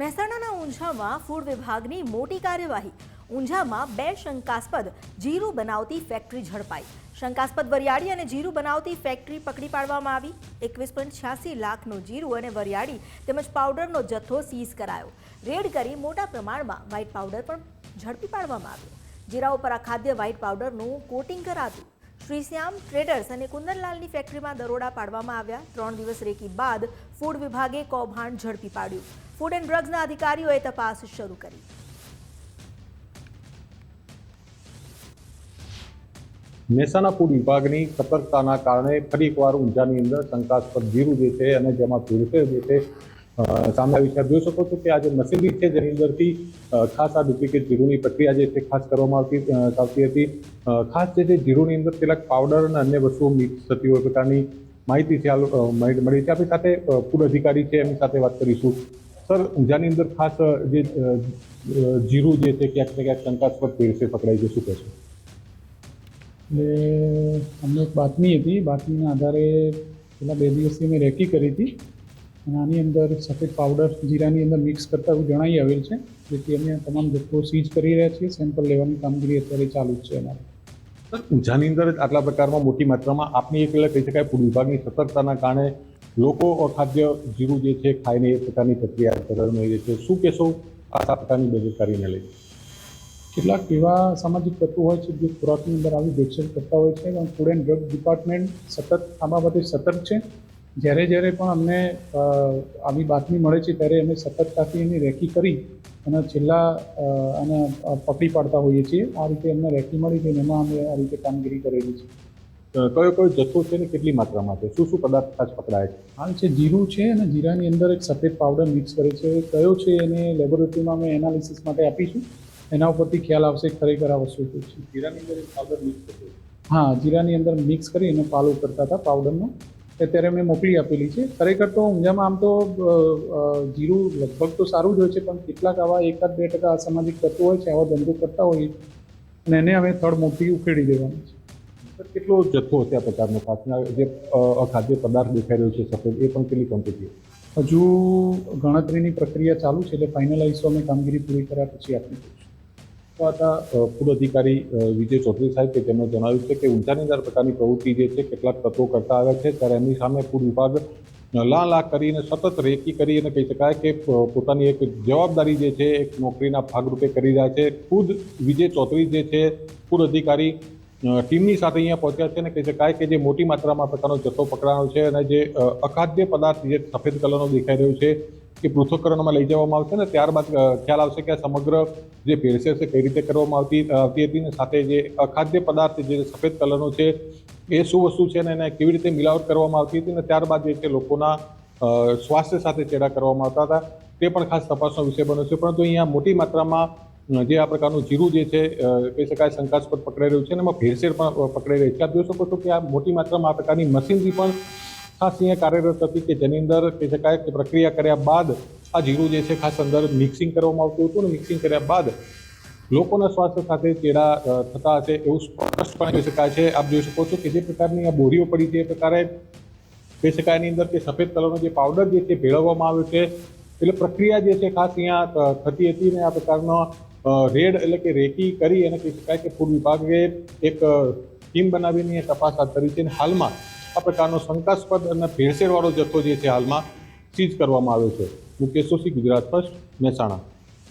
મહેસાણાના ઊંઝામાં ફૂડ વિભાગની મોટી કાર્યવાહી. ઊંઝામાં બે શંકાસ્પદ જીરું બનાવતી ફેક્ટરી ઝડપાઈ. શંકાસ્પદ વરિયાળી અને જીરું બનાવતી ફેક્ટરી પકડી પાડવામાં આવી. એકવીસ પોઈન્ટ છ્યાસી લાખનું જીરું અને વરિયાળી તેમજ પાવડરનો જથ્થો સીઝ કરાયો. રેડ કરી મોટા પ્રમાણમાં વ્હાઇટ પાવડર પણ ઝડપી પાડવામાં આવ્યો. જીરા ઉપર અખાદ્ય વ્હાઇટ પાવડરનું કોટિંગ કરાતું. શ્રીશ્યામ ટ્રેડર્સ અને કુંદનલાલની ફેક્ટરીમાં દરોડા પાડવામાં આવ્યા. ત્રણ દિવસ રેકી બાદ ફૂડ વિભાગે કૌભાંડ ઝડપી પાડ્યું. ફૂડ એન્ડ ડ્રગ્સના અધિકારીઓએ તપાસ શરૂ કરી. મહેસાણા ફૂડ વિભાગની સતર્કતાના કારણે ફરી એકવાર ઊંઝાની અંદર શંકાસ્પદ જીરું જે છે અને જેમાં ભેળસેળ જે છે સામે આવી છે. આપ જોઈ શકો છો કે આ જે મશીનરી છે જેની અંદરથી ખાસ આ ડુપ્લિકેટ જીરુની પ્રક્રિયા જે છે, ખાસ કરવામાં આવતી આવતી હતી. ખાસ જે છે, જીરુની અંદર કેટલાક પાવડર અને અન્ય વસ્તુઓ મિક્સ થતી હોય. પ્રકારની માહિતી છે, આ મળી છે. આપણી સાથે ફૂડ અધિકારી છે, એમની સાથે વાત કરીશું. સર, જેની અંદર ખાસ જે જીરું જે છે, ક્યાંક ને ક્યાંક શંકાસ્પદ પેરસે પકડાઈ છે શું? કહેશો એટલે, અમને એક બાતમી હતી. બાતમીના આધારે પેલા બે દિવસથી મેં રેકી કરી હતી. અને આની અંદર સફેદ પાવડર જીરાની અંદર મિક્સ કરતા એવું જણાઈ આવેલ છે જેથી અમે તમામ જથ્થો સીઝ કરી રહ્યા છીએ સેમ્પલ લેવાની કામગીરી અત્યારે ચાલુ જ છે અમારે. ઊંઝાની અંદર જ આટલા પ્રકારમાં મોટી માત્રામાં આપની એક પહેલાં કહી શકાય ફૂડ વિભાગની સતર્કતાના કારણે લોકો અખાદ્ય જીરું જે છે ખાઈને એ પ્રકારની પ્રક્રિયા આવી રહી છે. શું કહેશો આ પ્રકારની બેદરકારીને લઈને કેટલાક એવા સામાજિક તત્વો હોય છે જે ખોરાકની અંદર આવી દેખરેખ કરતા હોય છે પણ ફૂડ એન્ડ ડ્રગ ડિપાર્ટમેન્ટ સતત આ બાબતે સતર્ક છે. જ્યારે જ્યારે પણ અમને આવી બાતમી મળે છે ત્યારે અમે સતર્કતાથી એની રેકી કરી અને છેલ્લા અને પકડી પાડતા હોઈએ છીએ. આ રીતે અમને રેકી મળી છે એમાં અમે આ રીતે કામગીરી કરેલી છે. કયો કયો જથ્થો છે ને કેટલી માત્રામાં છે? શું શું પદાર્થ ખાસ પકડાય છે? હાલ છે જીરું છે અને જીરાની અંદર એક સફેદ પાવડર મિક્સ કરે છે. કયો છે એને લેબોરેટરીમાં અમે એનાલિસિસ માટે આપીશું. એના ઉપરથી ખ્યાલ આવશે ખરેખર આ વસ્તુ શું છે. જીરાની અંદર એક પાવડર મિક્સ કરે હા જીરાની અંદર મિક્સ કરી અને પાલો કરતા હતા પાવડરનો. અત્યારે મેં મોકલી આપેલી છે. ખરેખર તો ઊંઝામાં આમ તો જીરું લગભગ તો સારું જ હોય છે પણ કેટલાક આવા એકાદ બે ટકા અસામાજિક તત્વો હોય છે આવા ધંધો કરતા હોય અને એને અમે થડ મોટી ઉખેડી દેવાની છે. કેટલો જથ્થો છે આ પ્રકારનો? ખાસ જે અખાદ્ય પદાર્થ દેખાઈ રહ્યો છે સફેદ એ પણ કેટલી ક્વોન્ટિટી હજુ ગણતરીની પ્રક્રિયા ચાલુ છે એટલે ફાઇનલાઇઝ અમે કામગીરી પૂરી કર્યા પછી આપી તો હતા ફૂડ અધિકારી વિજય ચૌધરી સાહેબ કે તેમણે જણાવ્યું છે કે ઊંચાની અંદર પ્રકારની પ્રવૃત્તિ જે છે કેટલાક તત્વો કરતા આવે છે, ત્યારે એમની સામે ફૂડ વિભાગ લા લા કરીને સતત રેકી કરી અને કહી શકાય કે પોતાની એક જવાબદારી જે છે, એક નોકરીના ભાગરૂપે કરી રહ્યા છે. ખુદ વિજય ચૌધરી જે છે ફૂડ અધિકારી ટીમની સાથે અહીંયા પહોંચ્યા છે અને કહી શકાય કે જે મોટી માત્રામાં પ્રકારનો જથ્થો પકડાયો છે અને જે અખાદ્ય પદાર્થ જે સફેદ કલરનો દેખાઈ રહ્યો છે એ પૃથ્થકરણમાં લઈ જવામાં આવશે ને ત્યારબાદ ખ્યાલ આવશે કે આ સમગ્ર જે ભેળસેળ છે કઈ રીતે કરવામાં આવતી આવતી હતી ને સાથે જે અખાદ્ય પદાર્થ જે સફેદ કલરનો છે એ શું વસ્તુ છે ને એને કેવી રીતે મિલાવટ કરવામાં આવતી હતી ને ત્યારબાદ જે છે લોકોના સ્વાસ્થ્ય સાથે ચેડા કરવામાં આવતા હતા તે પણ ખાસ તપાસનો વિષય બન્યો છે. પરંતુ અહીંયા મોટી માત્રામાં જે આ પ્રકારનું જીરું જે છે કહી શકાય શંકાસ્પદ પકડાઈ રહ્યું છે અને એમાં ભેળસેળ પણ પકડાઈ રહી છે. આપ જોઈ શકો છો કે આ મોટી માત્રામાં આ પ્રકારની મશીનરી પણ ખાસ અહીંયા કાર્યરત હતી કે જેની અંદર કહી શકાય કે પ્રક્રિયા કર્યા બાદ આ જીરું જે છે ખાસ અંદર મિક્સિંગ કરવામાં આવતું હતું અને મિક્સિંગ કર્યા બાદ લોકોના સ્વાસ્થ્ય સાથે ચેડા થતા હશે એવું સ્પષ્ટપણે કહી શકાય છે. આપ જોઈ શકો છો કે જે પ્રકારની આ બોરીઓ પડી છે એ પ્રકારે કહી શકાય એની અંદર કે સફેદ કલરનો જે પાવડર જે છે ભેળવવામાં આવ્યો છે. એટલે પ્રક્રિયા જે છે ખાસ અહીંયા થતી હતી ને આ પ્રકારનો રેડ એટલે કે રેકી કરી અને કહી શકાય કે ફૂડ વિભાગે એક ટીમ બનાવીને તપાસ હાથ ધરી છે અને હાલમાં આ પ્રકારનો શંકાસ્પદ અને ભેળસેળવાળો જથ્થો જે છે હાલમાં સીઝ કરવામાં આવ્યો છે. મુકેશ સોસી ગુજરાત ફર્સ્ટ, મહેસાણા.